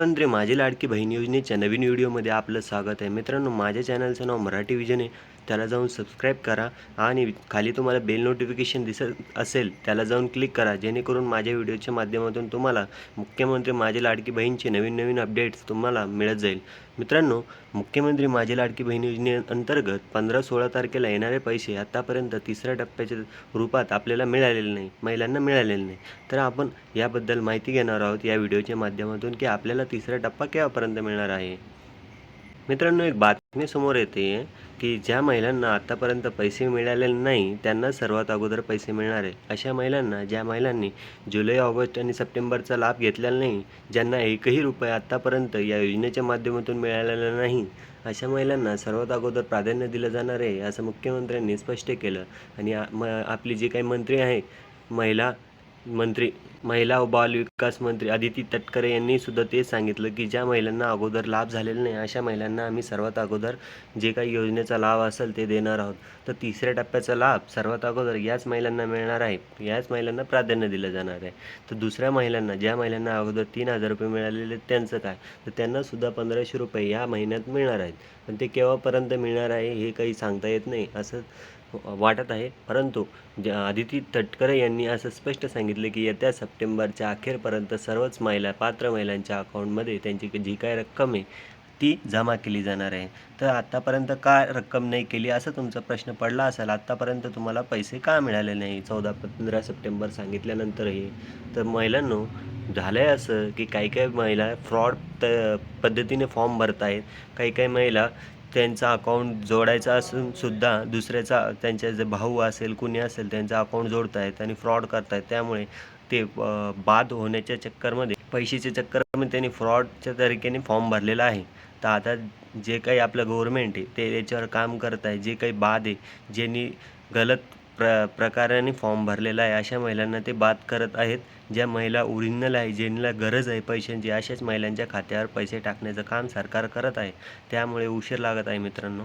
मंत्री माझी लाडकी बहीण योजनेच्या नवीन व्हिडिओमध्ये आपलं स्वागत आहे. मित्रांनो माझ्या चॅनलचं नाव मराठी विजन आहे. त्याला जाऊन सबस्क्राईब करा आणि खाली तुम्हाला बेल नोटिफिकेशन दिसत असेल त्याला जाऊन क्लिक करा. जेणेकरून माझ्या व्हिडिओच्या माध्यमातून तुम्हाला मुख्यमंत्री माझे लाडकी बहीणचे नवीन नवीन अपडेट्स तुम्हाला मिळत जाईल. मित्रांनो मुख्यमंत्री माझी लाडकी बहीण योजनेअंतर्गत पंधरा सोळा तारखेला येणारे पैसे आत्तापर्यंत तिसऱ्या टप्प्याच्या रूपात आपल्याला मिळालेले नाही महिलांना मिळालेले नाही. तर आपण याबद्दल माहिती घेणार आहोत या व्हिडिओच्या माध्यमातून की आपल्याला तिसरा टप्पा केव्हापर्यंत मिळणार आहे? मित्रांनो एक बातमी समोर येते. की ज्या महिलांना आत्तापर्यंत पैसे मिळालेले नाही त्यांना सर्वात अगोदर पैसे मिळणार आहे. अशा महिलांना ज्या महिलांनी जुलै ऑगस्ट आणि सप्टेंबरचा लाभ घेतलेला नाही ज्यांना एकही रुपये आत्तापर्यंत या योजनेच्या माध्यमातून मिळालेला नाही अशा महिलांना सर्वात अगोदर प्राधान्य दिलं जाणार आहे असं मुख्यमंत्र्यांनी स्पष्ट केलं. आणि म आपली जी काही मंत्री आहे महिला मंत्री महिला व बाल विकास मंत्री आदिती तटकरे यांनी सुद्धा तेच सांगितलं की ज्या महिलांना अगोदर लाभ झालेला नाही अशा महिलांना आम्ही सर्वात अगोदर जे काही योजनेचा लाभ असेल ते देणार आहोत. तर तिसऱ्या टप्प्याचा लाभ सर्वात अगोदर याच महिलांना मिळणार आहे याच महिलांना प्राधान्य दिलं जाणार आहे. तर दुसऱ्या महिलांना ज्या महिलांना अगोदर तीन हजार रुपये मिळालेले आहेत, त्यांचं काय? तर त्यांनासुद्धा पंधराशे रुपये या महिन्यात मिळणार आहेत. पण ते केव्हापर्यंत मिळणार आहे हे काही सांगता येत नाही असं वाटत आहे. परंतु ज्या आदिती तटकरे यांनी असं स्पष्ट सांगितले की येत्या सप्टेंबरच्या अखेरपर्यंत सर्वच महिला पात्र महिलांच्या अकाउंटमध्ये त्यांची जी काय रक्कम आहे ती जमा केली जाणार आहे. तर आत्तापर्यंत का रक्कम नाही केली असा तुमचा प्रश्न पडला असेल? आत्तापर्यंत तुम्हाला पैसे का मिळाले नाही? चौदा पंधरा सप्टेंबर सांगितल्यानंतरही. तर महिलांनो झालं आहे असं की काही काही महिला फ्रॉड त पद्धतीने फॉर्म भरत आहेत काही काही महिला त्यांचा अकाऊंट जोडायचा असून सुद्धा दुसऱ्याचा त्यांच्या जे भाऊ असेल कुणी असेल त्यांचा अकाउंट जोडतायत आणि फ्रॉड करतायत. त्यामुळे ते बाद होण्याच्या चक्करमध्ये पैशाच्या चक्करमध्ये त्यांनी फ्रॉडच्या तरीकेने फॉर्म भरलेला आहे. तर आता जे काही आपलं गव्हर्मेंट आहे ते याच्यावर काम करत आहे जे काही बाद आहे ज्यांनी गलत प्र प्रकाराने फॉर्म भरलेला आहे. अशा महिलांना ते बाद करत आहेत. ज्या महिला ओरिजिनल आहे ज्यांना गरज आहे पैशांची अशाच महिलांच्या खात्यावर पैसे टाकण्याचं काम सरकार करत आहे. त्यामुळे उशीर लागत आहे मित्रांनो.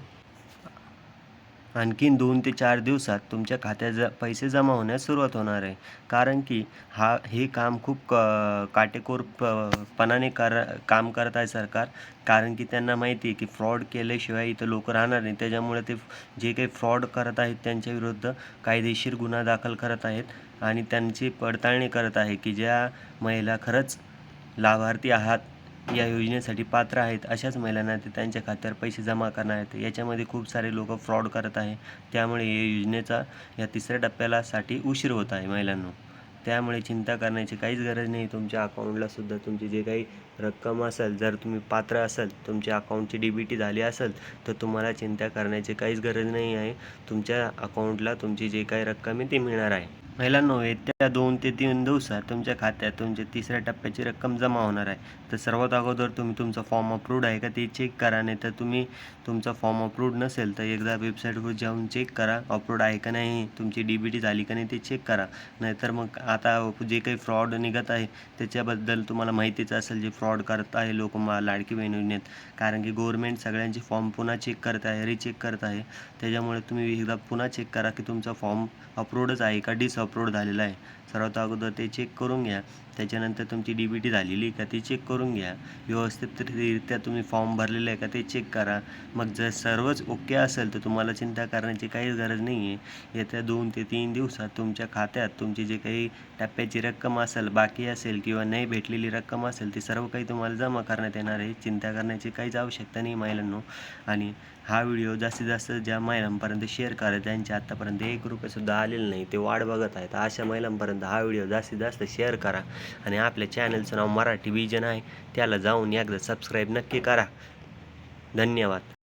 आणखीन दोन ते चार दिवसात तुमच्या खात्यात ज पैसे जमा होण्यास सुरुवात होणार आहे. कारण की हा हे काम खूप क काटेकोर प पणाने कर काम करत आहे सरकार. कारण की त्यांना माहिती आहे की फ्रॉड केल्याशिवाय इथं लोक राहणार नाही त्याच्यामुळे ते जे काही फ्रॉड करत आहेत त्यांच्या विरुद्ध कायदेशीर गुन्हा दाखल करत आहेत. आणि त्यांची पडताळणी करत आहे की ज्या महिला खरंच लाभार्थी आहात या योजनेसाठी पात्र आहेत. अशाच महिलांना ते त्यांच्या खात्यावर पैसे जमा करणार आहेत. याच्यामध्ये खूप सारे लोक फ्रॉड करत आहे. त्यामुळे या योजनेचा या तिसऱ्या टप्प्याला साठी उशीर होत आहे महिलांनो. त्यामुळे चिंता करण्याची काहीच गरज नाही. तुमच्या अकाउंटला सुद्धा तुमची जे काही रक्कम असेल जर तुम्ही पात्र असाल तुमच्या अकाउंटची डी बी टी झाली असेल तर तुम्हाला चिंता करण्याची काहीच गरज नाही आहे. तुमच्या अकाउंटला तुमची जे काही रक्कम आहे ती मिळणार आहे. महिलांनो येत्या दोन ते तीन दिवसात तुमच्या खात्यात तुमच्या तिसऱ्या टप्प्याची रक्कम जमा होणार आहे. तर सर्वात अगोदर तुम्ही तुमचा फॉर्म अप्रूव्ड आहे का ते चेक करा नाही तर तुम्ही तुमचा फॉर्म अप्रूव्ड नसेल तर एकदा वेबसाईटवर जाऊन चेक करा अप्रूव्ड आहे का नाही तुमची डी बी टी झाली का नाही ते चेक करा. नाहीतर मग आता जे काही फ्रॉड निघत आहे त्याच्याबद्दल तुम्हाला माहितीच असेल जे फ्रॉड करत आहे लोक मा लाडकी बहीण योजनेत. कारण की गव्हर्मेंट सगळ्यांचे फॉर्म पुन्हा चेक करत आहे रिचेक करत आहे. त्याच्यामुळे तुम्ही एकदा पुन्हा चेक करा की तुमचा फॉर्म अप्रूव्डच आहे का अपलोड झालेला आहे. सर्वात अगोदर ते चेक करून घ्या. त्याच्यानंतर तुमची डी बी टी झालेली आहे का ते चेक करून घ्या. व्यवस्थितरित्या तुम्ही फॉर्म भरलेला आहे का ते चेक करा. मग जर सर्वच ओके असेल तर तुम्हाला चिंता करण्याची काहीच गरज नाही आहे येत्या दोन ते तीन दिवसात तुमच्या खात्यात तुमची जे काही टप्प्याची रक्कम असेल बाकी असेल किंवा नाही भेटलेली रक्कम असेल ती सर्व काही तुम्हाला जमा करण्यात येणार आहे. चिंता करण्याची काहीच आवश्यकता नाही महिलांनो. आणि हा व्हिडिओ जास्तीत जास्त ज्या महिलांपर्यंत शेअर करा त्यांच्या आत्तापर्यंत एक रुपयेसुद्धा आलेलं नाही. ते वाढ बघत आहेत अशा महिलांपर्यंत हा व्हिडिओ जास्तीत जास्त शेअर करा आणि आपल्या चॅनलचं नाव मराठी विजन आहे त्याला जाऊन एकदा सबस्क्राईब नक्की करा. धन्यवाद.